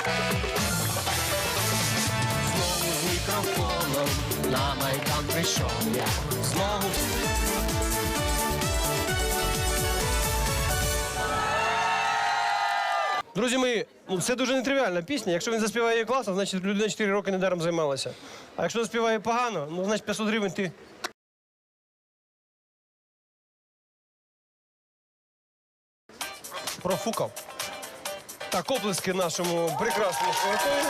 Знову з мікрофоном на майдан прийшов я. Знову Друзі мої, ну це дуже нетривіальна пісня. Якщо він заспіває її класно, значить людина 4 роки недаром займалася. А якщо заспіває погано, ну значить 500 гривень ти. Профукав. Так, оплески нашому прекрасному співакові.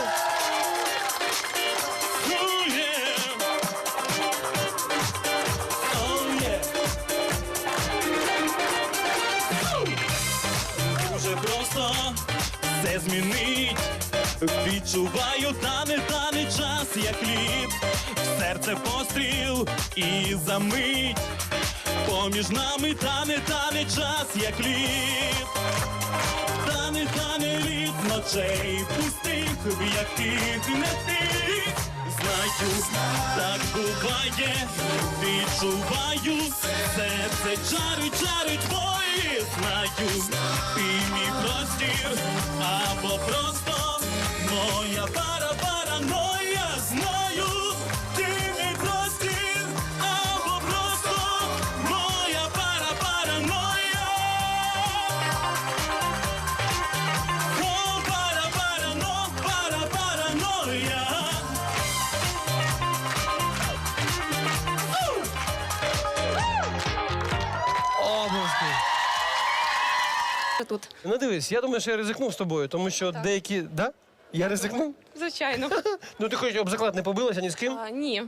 Дуже просто все змінить. Відчуваю тане, тане час, як лід. В серце постріл і замить. Поміж нами тане, тане час, як лід. Тане пустих, в яких не ти. Знаю, так буває, відчуваю, серце чарить, чарить твої, знаю, ти мій простір, або просто моя пара, параноя, Тут, Ну дивись, я думаю, що я ризикнув з тобою, тому що деякі. Да? Я ризикнув? звичайно. Ну ти хоч об заклад не побилася ні з ким? А, ні,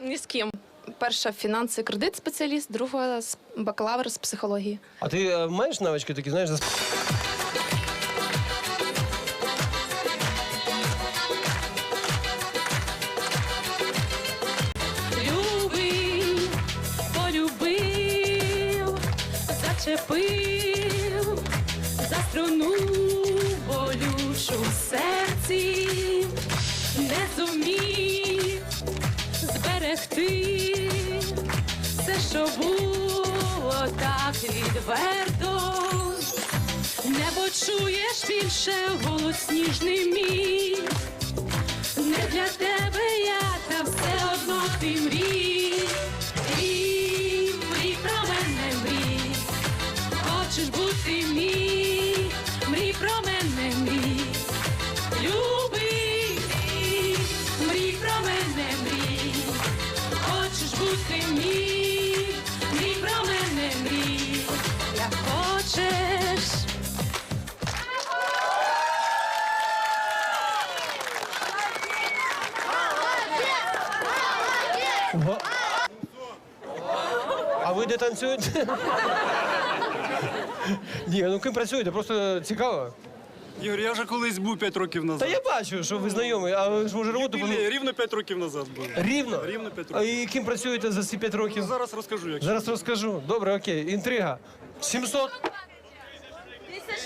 ні з ким. Перша фінанси кредит спеціаліст, друга з- бакалавр з психології. А ти е, маєш навички такі, знаєш, засп... Любив, полюбив, зачепив за струну болючу в серці, не зумів зберегти все, що було так відверто. Не почуєш більше голос ніжний хочеш. А ви де танцюєте? Ні, ну ким працюєте? Просто цікаво. Ігор, я вже колись був 5 років Та назад. я бачу, що ви знайомі, а ви ж може роботу Рівно, помі- рівно 5 років назад був. Рівно? Рівно п'ять А і ким працюєте за ці 5 років? Зараз розкажу, якщо. Зараз розкажу. Добре, окей. Інтрига. 700?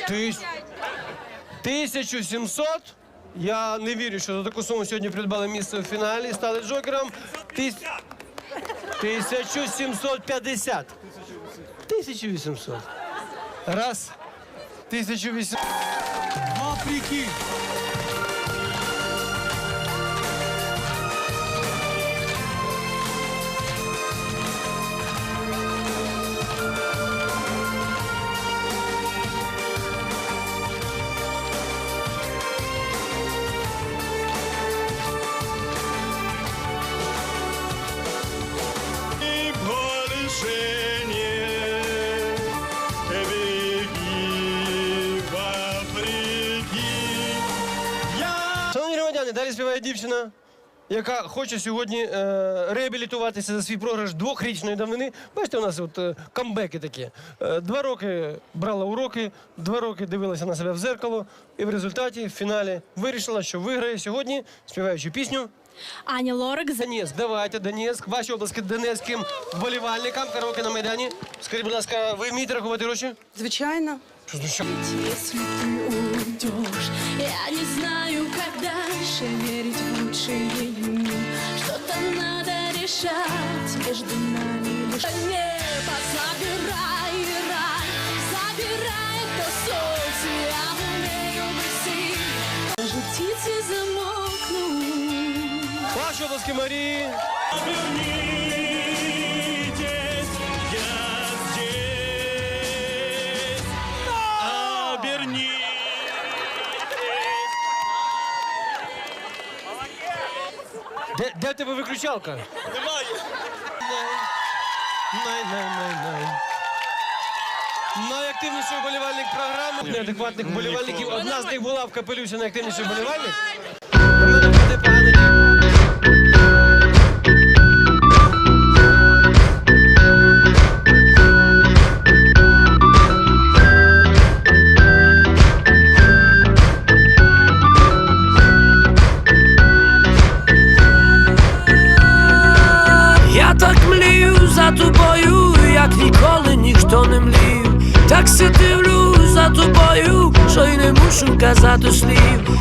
Тис... 1700? Я не вірю, що за таку суму сьогодні придбали місце в фіналі, стали джокером. Тис... 1750. 1800. Раз. 1800. Два Я далі співає дівчина, яка хоче сьогодні е, реабілітуватися за свій програш двохрічної давнини. Бачите, у нас от е, камбеки такі. Е, два роки брала уроки, два роки дивилася на себе в зеркало, і в результаті в фіналі вирішила, що виграє сьогодні, співаючи пісню. Аня Лорак за Донецьк, давайте, Донецьк. Ваші обласки донецьким вболівальникам. Караоке на Майдані. Скажіть, будь ласка, ви вмієте рахувати гроші? Звичайно. Что за Если ты уйдешь, я не знаю, как дальше верить в лучшие дни. Что-то надо решать между нами лишь. Небо забирай, рай, забирай то солнце, я умею быть. Даже птицы замолкнут. Ваши Марии! Оберни! Де, де в тебе виключалка? Немає. Най, най, най, най. Найактивніший вболівальник програми. Неадекватних вболівальників. Одна з них була в капелюсі найактивніший вболівальник. До мене буде поганий як ніколи ніхто не млів. Так се дивлю за тобою, що й не мушу казати слів.